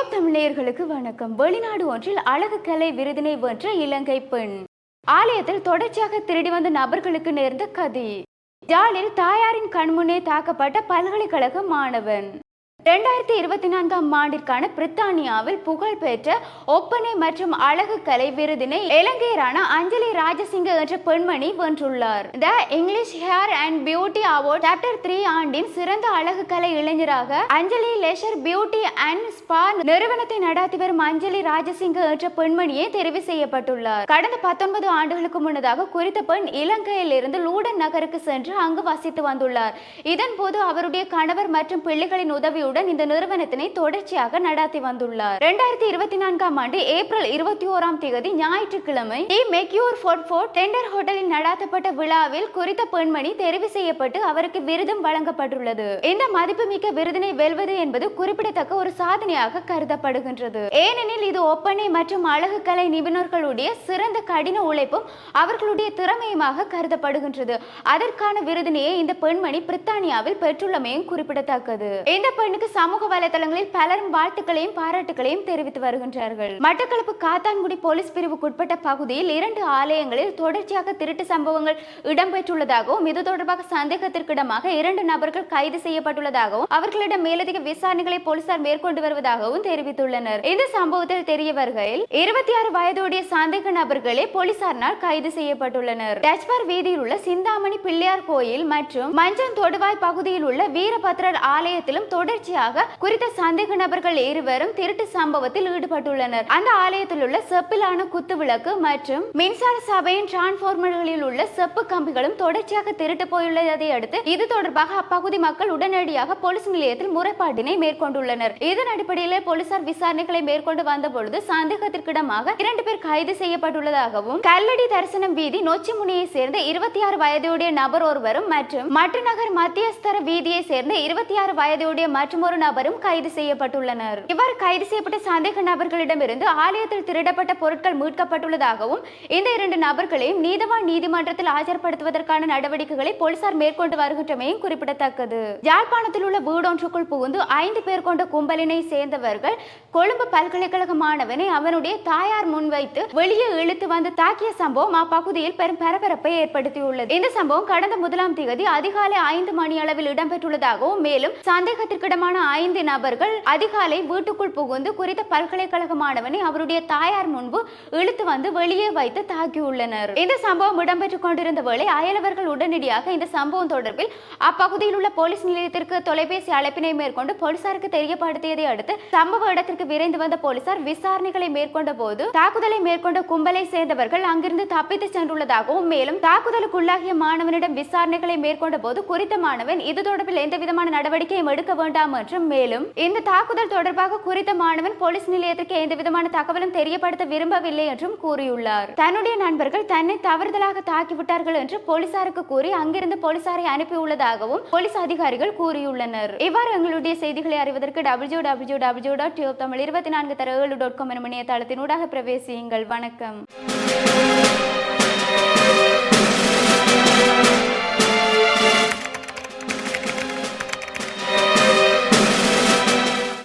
Diop தமிழர்களுக்கு வணக்கம். வெளிநாடு ஒன்றில் அழகு கலை விருதினை வென்ற இலங்கை பெண். ஆலயத்தில் தொடர்ச்சியாக திருடி வந்த நபர்களுக்கு நேர்ந்த கதி. ஜாலில் தாயாரின் கண்முன்னே தாக்கப்பட்ட பல்கலைக்கழக மாணவன். ரெண்டாயிரத்தி இருபத்தி நான்காம் ஆண்டிற்கான பிரித்தானியாவில் புகழ்பெற்ற ஒப்பனை மற்றும் அழகு கலை விருதினை இலங்கையரான அஞ்சலி ராஜசிங்க என்ற பெண்மணி வென்றுள்ளார். The English hair and beauty award chapter three ஆண்டின் சிறந்த அழகு கலை இளைஞராக Anjali leisure beauty and spa நிறுவனத்தை நடாத்தி வரும் அஞ்சலி ராஜசிங்க என்ற பெண்மணியே தெரிவு செய்யப்பட்டுள்ளார். கடந்த பத்தொன்பது ஆண்டுகளுக்கு முன்னதாக குறித்த பெண் இலங்கையில் இருந்து லூடன் நகருக்கு சென்று அங்கு வசித்து வந்துள்ளார். இதன் போது அவருடைய கணவர் மற்றும் பிள்ளைகளின் உதவியுடன் இந்த நிறுவனத்தினை தொடர்ச்சியாக நடாத்தி வந்துள்ளார். இரண்டாயிரத்தி இருபத்தி நான்காம் ஆண்டு ஏப்ரல் இருபத்தி ஓராம் தேதி ஞாயிற்றுக்கிழமை தி மெக்யூர் ஃபோர்ட் டெண்டர் ஹோட்டலில் நடாத்தப்பட்ட விழாவில் குறித்த பெண்மணி தெரிவு செய்யப்பட்டு அவருக்கு விருதும் வழங்கப்பட்டுள்ளது. இந்த மதிப்புமிக்க விருதினை வெல்வது என்பது குறிப்பிடத்தக்க ஒரு சாதனையாக கருதப்படுகின்றது. ஏனெனில் இது ஒப்பனை மற்றும் அழகு கலை நிபுணர்களுடைய சிறந்த கடின உழைப்பும் அவர்களுடைய திறமையுமாக கருதப்படுகின்றது. அதற்கான விருதினையே இந்த பெண்மணி பிரித்தானியாவில் பெற்றுள்ளமையும் குறிப்பிடத்தக்கது. இந்த பெண்ணுக்கு சமூக வலைதளங்களில் பலரும் வாழ்த்துக்களையும் பாராட்டுகளையும் தெரிவித்து வருகின்றார்கள். மட்டக்களப்பு காத்தான்குடி போலீஸ் பிரிவுக்குட்பட்ட பகுதியில் இரண்டு ஆலயங்களில் தொடர்ச்சியாக திருட்டு சம்பவங்கள் இடம்பெற்றுள்ளதாகவும் இது தொடர்பாக சந்தேகத்திற்கிடமாக இரண்டு நபர்கள் கைது செய்யப்பட்டுள்ளதாகவும் அவர்களிடம் மேலதிக விசாரணைகளை போலீசார் மேற்கொண்டு வருவதாகவும் தெரிவித்துள்ளனர். இந்த சம்பவத்தில் தெரிய வருகையில் இருபத்தி ஆறு வயதுடைய சந்தேக நபர்களே போலீசாரினால் கைது செய்யப்பட்டுள்ளனர். டச்பார் வீதியில் உள்ள சிந்தாமணி பிள்ளையார் கோயில் மற்றும் மஞ்சன் தொடுவாய் பகுதியில் உள்ள வீரபத்ரர் ஆலயத்திலும் தொடர்ச்சி தொடர்ச்சியாக குறித்த சந்தேக நபர்கள் இருவரும் திருட்டு சம்பவத்தில் ஈடுபட்டுள்ளனர். அந்த ஆலயத்தில் உள்ள செப்பிலான குத்து விளக்கு மற்றும் மின்சார சபையின் டிரான்ஸ்பார்மர்களில் உள்ள செப்பு கம்பிகளும் தொடர்ச்சியாக திருட்டு போயுள்ளதை அடுத்து இது தொடர்பாக அப்பகுதி மக்கள் உடனடியாக போலீஸ் நிலையத்தில் முறைப்பாட்டினை மேற்கொண்டுள்ளனர். இதன் அடிப்படையில் போலீசார் விசாரணைகளை மேற்கொண்டு வந்தபொழுது சந்தேகத்திற்கிடமாக இரண்டு பேர் கைது செய்யப்பட்டுள்ளதாகவும் கல்லடி தரிசனம் வீதி நொச்சிமுனியை சேர்ந்த இருபத்தி ஆறு வயதுடைய நபர் ஒருவரும் மற்றும் மட்டு நகர் மத்தியஸ்தர வீதியை சேர்ந்த இருபத்தி ஆறு வயதுடைய மற்றும் மற்றொரு நபரும் கைது செய்யப்பட்டுள்ளனர். இவ்வாறு கைது செய்யப்பட்ட சந்தேக நபர்களிடமிருந்து ஆலயத்தில் திருடப்பட்ட பொருட்கள் மீட்கப்பட்டுள்ளதாகவும் இந்த இரண்டு நபர்களையும் நீதவான் நீதிமன்றத்தில் ஆஜர்படுத்துவதற்கான நடவடிக்கைகளை போலீசார் மேற்கொண்டு வருகின்றமையும் குறிப்பிடத்தக்கது. யாழ்ப்பாணத்தில் உள்ள வீடொன்றுக்குள் புகுந்து ஐந்து பேர் கொண்ட கும்பலினை சேர்ந்தவர்கள் கொழும்பு பல்கலைக்கழக மாணவனை அவனுடைய தாயார் முன்வைத்து வெளியே இழுத்து வந்து தாக்கிய சம்பவம் அப்பகுதியில் பெரும் பரபரப்பை ஏற்படுத்தியுள்ளது. இந்த சம்பவம் கடந்த முதலாம் தேதி அதிகாலை ஐந்து மணி அளவில் இடம்பெற்றுள்ளதாகவும் மேலும் சந்தேகத்திற்கிடமான ஐந்து நபர்கள் அதிகாலை வீட்டுக்குள் புகுந்து குறித்த பல்கலைக்கழக மாணவனை அவருடைய தாயார் முன்பு இழுத்து வந்து வெளியே வைத்து தாக்கியுள்ளனர். இந்த சம்பவம் இடம்பெற்றுக் கொண்டிருந்த வேளை அயலவர்கள் உடனடியாக இந்த சம்பவம் தொடர்பில் அப்பகுதியில் உள்ள போலீஸ் நிலையத்திற்கு தொலைபேசி அழைப்பினை மேற்கொண்டு போலீசாருக்கு தெரியப்படுத்தியதை அடுத்து சம்பவ இடத்திற்கு விரைந்து வந்த போலீசார் விசாரணைகளை மேற்கொண்ட போது தாக்குதலை மேற்கொண்ட கும்பலை சேர்ந்தவர்கள் அங்கிருந்து தப்பித்து சென்றுள்ளதாகவும் மேலும் தாக்குதலுக்குள்ளாகிய மாணவனிடம் விசாரணைகளை மேற்கொண்ட போது குறித்த மாணவன் இது தொடர்பில் எந்த விதமான நடவடிக்கையும் எடுக்க வேண்டாம் மற்றும் மேலும் இந்த தாக்குதல் தொடர்பாக குறித்த மாணவன் போலீஸ் நிலையத்திற்கு எந்த விதமான தகவலும் தெரியப்படுத்த விரும்பவில்லை என்றும் கூறியுள்ளார். தன்னுடைய நண்பர்கள் தன்னை தவறுதலாக தாக்கிவிட்டார்கள் என்று போலீசாருக்கு கூறி அங்கிருந்து போலீசாரை அனுப்பியுள்ளதாகவும் போலீஸ் அதிகாரிகள் கூறியுள்ளனர். இவ்வாறு எங்களுடைய செய்திகளை அறிவதற்கு W W W dot tube Tamil இருபத்தி நான்கு தர டாட் காம் எனும் இணையதளத்தினூடாக பிரவேசியுங்கள். வணக்கம்.